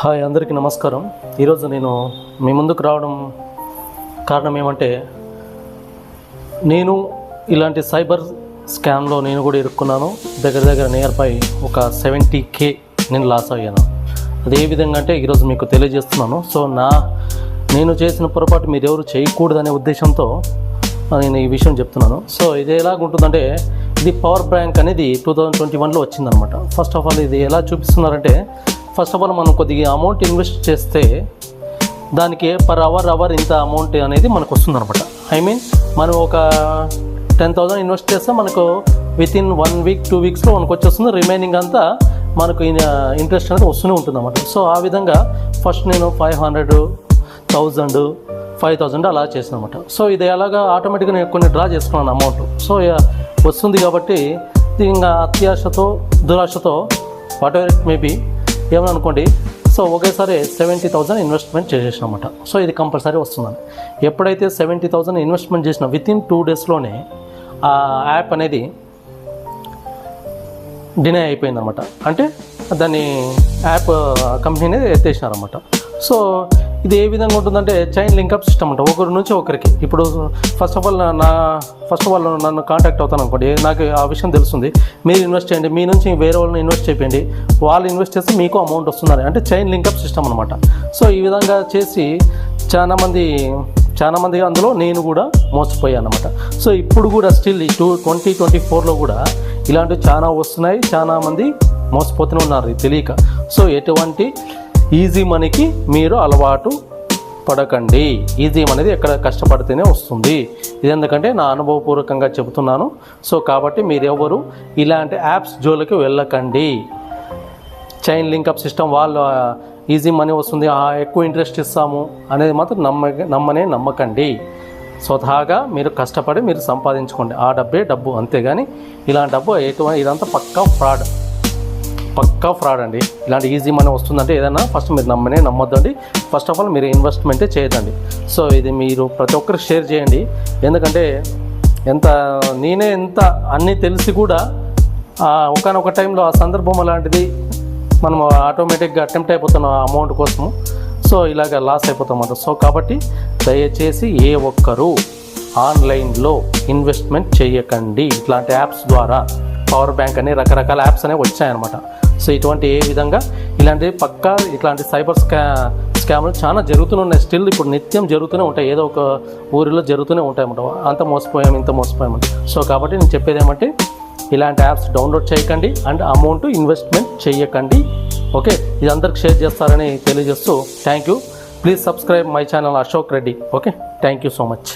Hi అందరికీ నమస్కారం. ఈరోజు నేను మీ ముందుకు రావడం కారణం ఏమంటే నేను ఇలాంటి సైబర్ స్కామ్లో నేను కూడా ఇరుక్కున్నాను. దగ్గర దగ్గర నియర్ బై ఒక సెవెంటీ కే నేను లాస్ అయ్యాను. అది ఏ విధంగా అంటే ఈరోజు మీకు తెలియజేస్తున్నాను. సో నా నేను చేసిన పొరపాటు మీరు ఎవరు చేయకూడదనే ఉద్దేశంతో నేను ఈ విషయం చెప్తున్నాను. సో ఇది ఎలాగుంటుందంటే ఇది పవర్ బ్యాంక్ అనేది టూ థౌజండ్ ట్వంటీ వన్లో వచ్చిందనమాట ఫస్ట్ ఆఫ్ ఆల్ ఇది ఎలా చూపిస్తున్నారంటే ఫస్ట్ ఆఫ్ ఆల్ మనం కొద్దిగా అమౌంట్ ఇన్వెస్ట్ చేస్తే దానికి పర్ అవర్ అవర్ ఇంత అమౌంట్ అనేది మనకు వస్తుందనమాట ఐ మీన్ మనం ఒక టెన్ థౌసండ్ ఇన్వెస్ట్ చేస్తే మనకు within one week two వీక్స్లో మనకు వచ్చేస్తుంది. రిమైనింగ్ అంతా మనకు ఇంట్రెస్ట్ uh, అనేది వస్తూనే ఉంటుందన్నమాట. సో ఆ విధంగా ఫస్ట్ నేను five hundred thousand five thousand అలా చేసిన అనమాట సో ఇది అలాగా ఆటోమేటిక్గా నేను కొన్ని డ్రా చేసుకున్నాను అమౌంట్ సో వస్తుంది కాబట్టి ఇంకా అత్యాశతో దురాశతో వాట్ ఎవర్ ఇట్ మేబీ ఏమని అనుకోండి? సో ఒకేసారి సెవెంటీ థౌసండ్ ఇన్వెస్ట్మెంట్ చేసేసిన అనమాట సో ఇది కంపల్సరీ వస్తుందని ఎప్పుడైతే సెవెంటీ థౌసండ్ ఇన్వెస్ట్మెంట్ చేసిన విత్ ఇన్ టూ డేస్లోనే ఆ యాప్ అనేది డినై అయిపోయింది అనమాట అంటే దాన్ని యాప్ కంపెనీనే ఎత్తేసినారన్నమాట సో ఇది ఏ విధంగా ఉంటుందంటే చైన్ లింకప్ సిస్టమ్ అంట. ఒకరి నుంచి ఒకరికి. ఇప్పుడు ఫస్ట్ ఆఫ్ ఆల్ నా ఫస్ట్ ఆఫ్ ఆల్ నన్ను కాంటాక్ట్ అవుతాను అనుకోండి. నాకు ఆ విషయం తెలుస్తుంది. మీరు ఇన్వెస్ట్ చేయండి. మీ నుంచి వేరే వాళ్ళని ఇన్వెస్ట్ చేయండి వాళ్ళు ఇన్వెస్ట్ చేస్తే మీకు అమౌంట్ వస్తుందని. అంటే చైన్ లింకప్ సిస్టమ్ అనమాట సో ఈ విధంగా చేసి చాలామంది చాలామంది అందులో నేను కూడా మోసపోయాను అనమాట సో ఇప్పుడు కూడా స్టిల్ ఈ టూ ట్వంటీ ట్వంటీ ఫోర్లో కూడా ఇలాంటివి చాలా వస్తున్నాయి. చాలామంది మోసపోతూనే ఉన్నారు. తెలియక. సో ఎటువంటి ఈజీ మనీకి మీరు అలవాటు పడకండి. ఈజీ అనేది ఎక్కడ కష్టపడితేనే వస్తుంది. ఇది ఎందుకంటే నా అనుభవపూర్వకంగా చెబుతున్నాను. సో కాబట్టి మీరెవరు ఇలాంటి యాప్స్ జోలికి వెళ్ళకండి. చైన్ లింకప్ సిస్టమ్ వాళ్ళు ఈజీ మనీ వస్తుంది. ఆ, ఎక్కువ ఇంట్రెస్ట్ ఇస్తాము అనేది మాత్రం నమ్మ నమ్మనే నమ్మకండి. స్వతహాగా మీరు కష్టపడి మీరు సంపాదించుకోండి. ఆ డబ్బే డబ్బు అంతేగాని ఇలాంటి డబ్బు ఎటువంటి ఇదంతా పక్కా ఫ్రాడ్. పక్కా ఫ్రాడ్ అండి. ఇలాంటి ఈజీ మనీ వస్తుందంటే ఏదైనా ఫస్ట్ మీరు నమ్మనే నమ్మొద్దండి. ఫస్ట్ ఆఫ్ ఆల్ మీరు ఇన్వెస్ట్మెంటే చేయదండి సో ఇది మీరు ప్రతి ఒక్కరికి షేర్ చేయండి. ఎందుకంటే ఎంత నేనే ఎంత అన్నీ తెలిసి కూడా ఒకనొక టైంలో ఆ సందర్భం అలాంటిది మనం ఆటోమేటిక్గా అటెంప్ట్ అయిపోతున్నాం ఆ అమౌంట్ కోసము. సో ఇలాగ లాస్ అయిపోతామన్నమాట సో కాబట్టి దయచేసి ఏ ఒక్కరూ ఆన్లైన్లో ఇన్వెస్ట్మెంట్ చేయకండి. ఇట్లాంటి యాప్స్ ద్వారా పవర్ బ్యాంక్ అని రకరకాల యాప్స్ అనేవి వచ్చాయన్నమాట. సో ఇటువంటి ఏ విధంగా ఇలాంటి పక్కా ఇట్లాంటి సైబర్ స్కా స్కామ్లు చాలా జరుగుతూనే ఉన్నాయి. స్టిల్ ఇప్పుడు నిత్యం జరుగుతూనే ఉంటాయి. ఏదో ఒక ఊరిలో జరుగుతూనే ఉంటాయి అన్నమాట అంత మోసపోయాం ఇంత మోసపోయాం సో కాబట్టి నేను చెప్పేది ఏమంటే ఇలాంటి యాప్స్ డౌన్లోడ్ చేయకండి అండ్ అమౌంట్ ఇన్వెస్ట్మెంట్ చేయకండి ఓకే? ఇది అందరికి షేర్ చేస్తారని తెలియజేస్తూ thank you. Please subscribe my channel Ashok Reddy. Okay? Thank you so much.